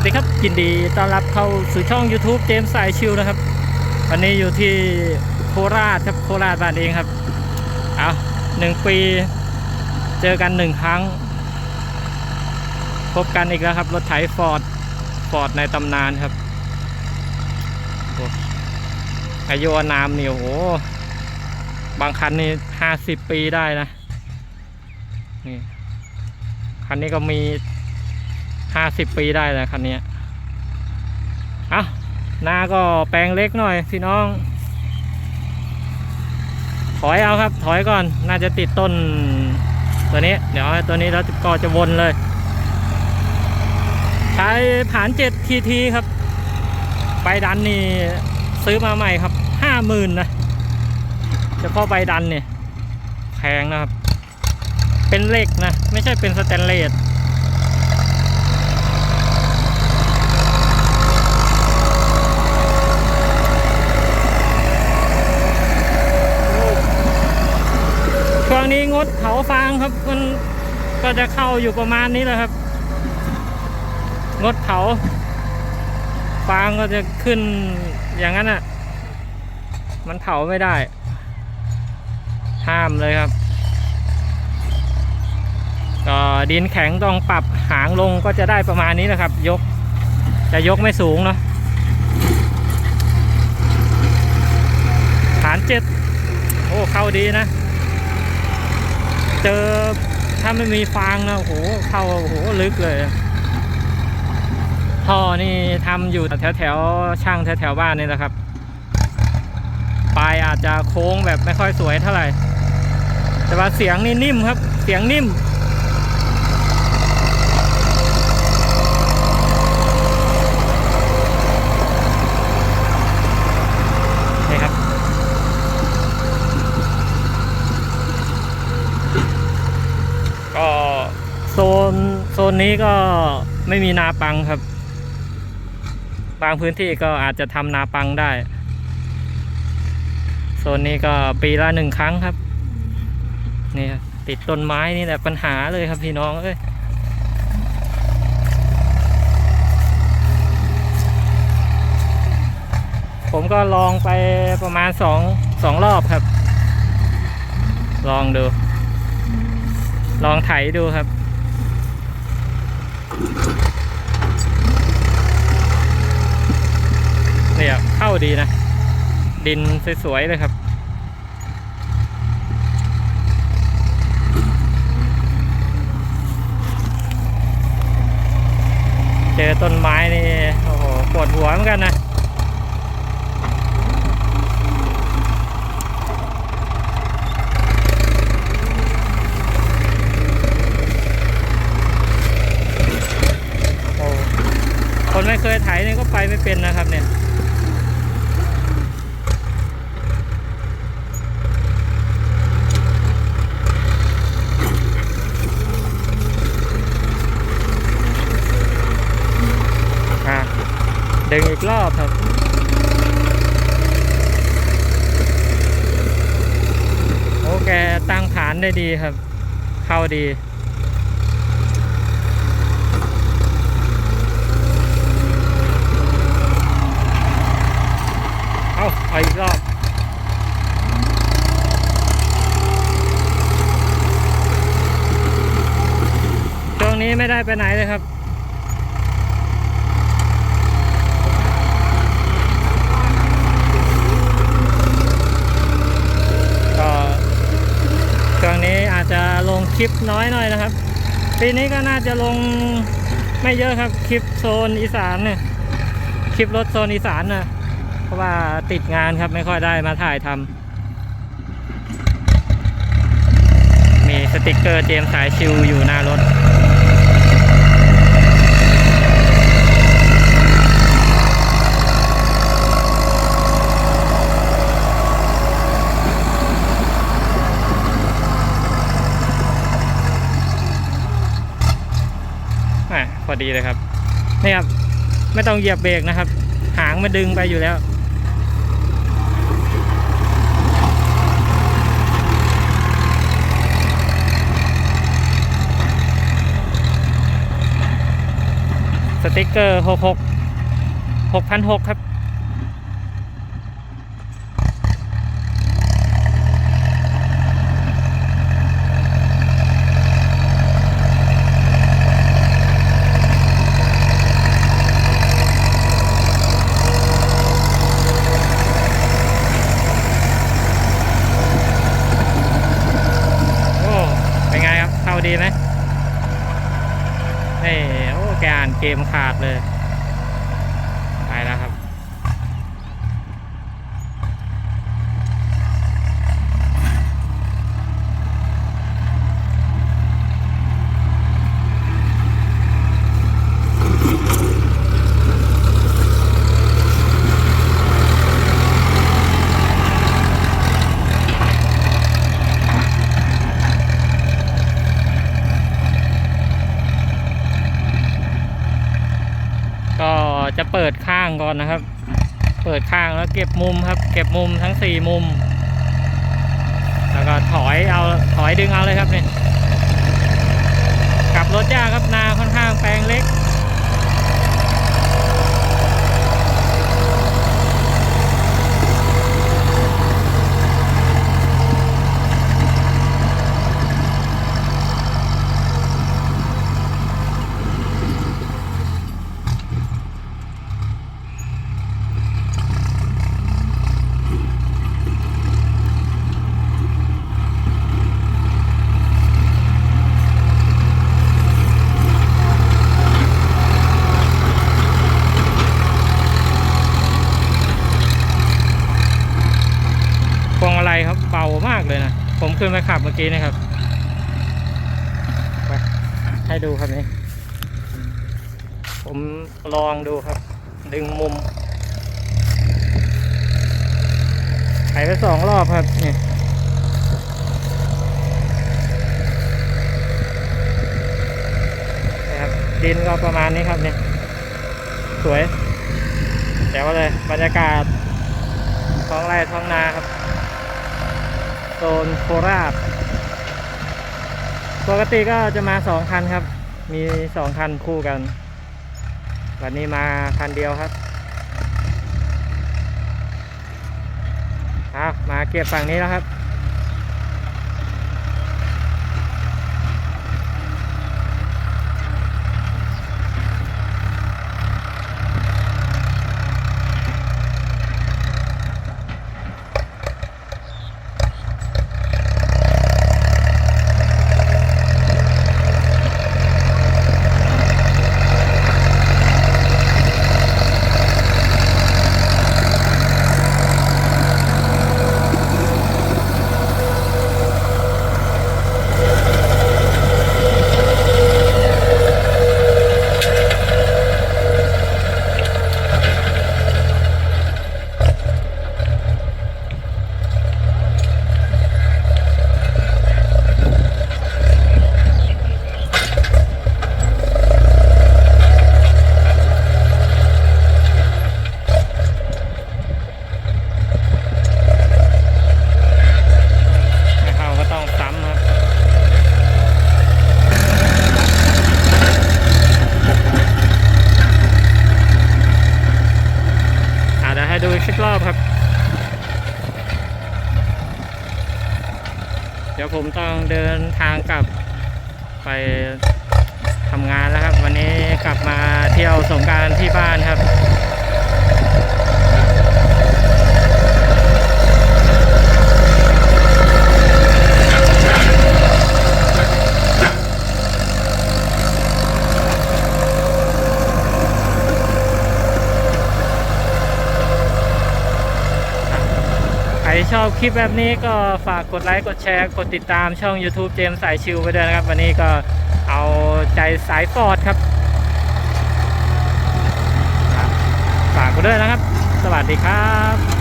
วัสดีครับยินดีต้อนรับเข้าสู่ช่อง YouTube เจมส์สายชิวนะครับ วันนี้อยู่ที่โคราชครับโคราชบ้านเองครับเอาหนึ่งปีเจอกันหนึ่งครั้ง พบกันอีกแล้วครับ รถไถฟอร์ดฟอร์ดในตำนานครับอายุนามนี่โอ้โหบางคันนี่ห้าสิบปีได้นะนี่คันนี้ก็มี ห้าสิบปีได้แล้วคันนี้เอ้าหน้าก็แปลงเล็กหน่อยพี่น้อง ถอยเอาครับถอยก่อน น่าจะติดต้น ตัวนี้ เดี๋ยวตัวนี้แล้วก็จะวนเลย ใช้ผ่านเจ็ดทีทีครับ ใบดันนี่ซื้อมาใหม่ครับห้าหมื่นนะเฉพาะใบดันเนี่ยแพงนะครับ เป็นเหล็กนะ ไม่ใช่เป็นสแตนเลส ช่วงนี้งดเผาฟางครับ มันก็จะเข้าอยู่ประมาณนี้แหละครับงดเผา ฟางก็จะขึ้นอย่างนั้นอะ มันเผาไม่ได้ ห้ามเลยครับก็ดินแข็งต้องปรับหางลงก็จะได้ประมาณนี้นะครับ ยก จะยกไม่สูงเนาะฐานเจ็ดโอ้เข้าดีนะ เจอถ้าไม่มีฟางนะโอ้โหเข้าโอ้โหลึกเลยท่อนี่ทำอยู่แถวแถวช่างแถวแถวๆบ้านนี่แหละครับปลายอาจจะโค้งแบบไม่ค่อยสวยเท่าไหร่ แต่ว่าเสียงนี่นิ่มครับ เสียงนิ่ม นี่ครับ ก็โซนโซ นนี้ก็ไม่มีนาปังครับ บางพื้นที่ก็อาจจะทำนาปังได้โซนนี้ก็ปีละหนึ่งครั้งครับ นี่ติดต้นไม้นี่แหละปัญหาเลยครับพี่น้องเอ้ยผมก็ลองไปประมาณสองสองรอบครับ ลองดู ลองไถดูครับ เนี่ยเข้าดีนะ ดินสวยๆเลยครับเจอต้นไม้นี่โอ้โหปวดหัวเหมือนกันนะ โอ้คน ไม่เคยไถนี่ก็ไปไม่เป็นนะครับเนี่ยดึงอีกรอบครับ โอแกตั้งฐานได้ดีครับ เข้าดี เอาเอาอีกรอบช่วงนี้ไม่ได้ไปไหนเลยครับ ก็ช่วงนี้อาจจะลงคลิปน้อยหน่อยนะครับ ปีนี้ก็น่าจะลงไม่เยอะครับ คลิปโซนอีสานเนี่ย คลิปรถโซนอีสานนะ ราะว่าติดงานครับไม่ค่อยได้มาถ่ายทำมีสติกเกอร์เจมส์สายชิวอยู่หน้ารถอะพอดีเลยครับนี่ครับ ไม่ต้องเหยียบเบรกนะครับ หางมันดึงไปอยู่แล้ว สติกเกอร์หกหกหกพันหกครับ โอ้ เป็นไงครับ เข้าดีไหมนี่ การเกมขาดเลย จะเปิดข้างก่อนนะครับ เปิดข้างแล้วเก็บมุมครับ เก็บมุมทั้งสี่มุม แล้วก็ถอยเอาถอยดึงเอาเลยครับนี่กลับรถยากครับนาค่อนข้างแปลงเล็ก พวงมาลัยครับเบามากเลยนะ ผม ขึ้นไปขับเมื่อกี้นะครับไปให้ดูครับนี่ผมลองดูครับ ดึงมุมไถไปสองรอบครับนี่นะครับดินก็ประมาณนี้ครับนี่สวยแจ๋วเลยบรรยากาศท้องไร่ท้องนาครับ โซนโคราชปกติก็จะมาสองคันครับ มีสองคันคู่กัน วันนี้มาคันเดียวครับครับมาเก็บฝั่งนี้แล้วครับ ไม่เข้าก็ต้องซ้ำครับ อ่าเดี๋ยวให้ดูอีกสัก รอบครับ เดี๋ยวผมต้องเดินทางกลับไปทำงานแล้วครับ วันนี้กลับมาเที่ยวสงการที่บ้านครับ ชอบคลิปแบบนี้ก็ฝากกดไลค์ กดแชร์ กดติดตามช่อง YouTube เจมส์สายชิวไปด้วยนะครับ วันนี้ก็เอาใจสายฟอร์ดครับครับฝากกดด้วยนะครับ สวัสดีครับ